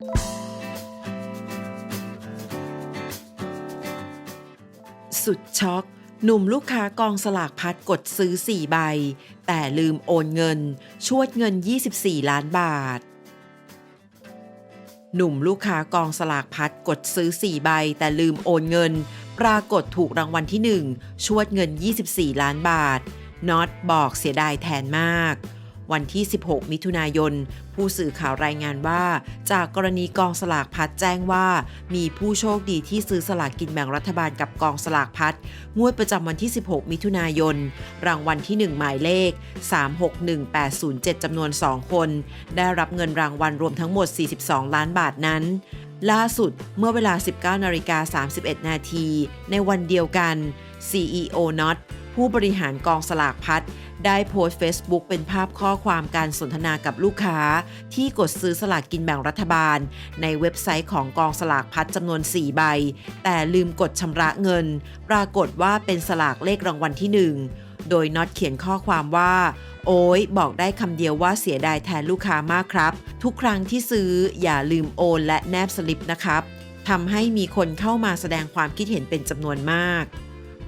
สุดช็อกหนุ่มลูกค้ากองสลากพัดกดซื้อ 4 ใบ แต่ลืมโอนเงิน ชวดเงิน 24 ล้านบาท หนุ่มลูกค้ากองสลากพัดกดซื้อ 4 ใบ แต่ลืมโอนเงิน ปรากฏถูกรางวัลที่ 1 ชวดเงิน 24 ล้านบาทน็อตบอกเสียดายแทนมาก วันที่ 16 มิถุนายน ผู้สื่อข่าวรายงานว่า จากกรณีกองสลากพัดแจ้งว่า มีผู้โชคดีที่ซื้อสลากกินแบ่งรัฐบาลกับกองสลากพัดงวดประจำวันที่ 16 มิถุนายน รางวัลที่ 1 หมายเลข 361807 จำนวน 2 คน ได้รับเงินรางวัลรวมทั้งหมด 42 ล้านบาทนั้นล่าสุดเมื่อเวลา 19นาฬิกา31 นาที ในวันเดียวกัน CEO Not ผู้บริหารกองสลากพัดได้โพสต์ Facebook เป็นภาพข้อความการสนทนากับลูกค้า ที่กดซื้อสลากกินแบ่งรัฐบาล ในเว็บไซต์ของกองสลากพัดจำนวน 4 ใบ แต่ลืมกดชำระเงิน ปรากฏว่าเป็นสลากเลขรางวัลที่ 1 โดยน็อตเขียนข้อความว่า โอ้ยบอกได้คำเดียวว่าเสียดายแทนลูกค้ามากครับ ทุกครั้งที่ซื้ออย่าลืมโอนและแนบสลิปนะครับทำให้มีคนเข้ามาแสดงความคิดเห็นเป็นจำนวนมาก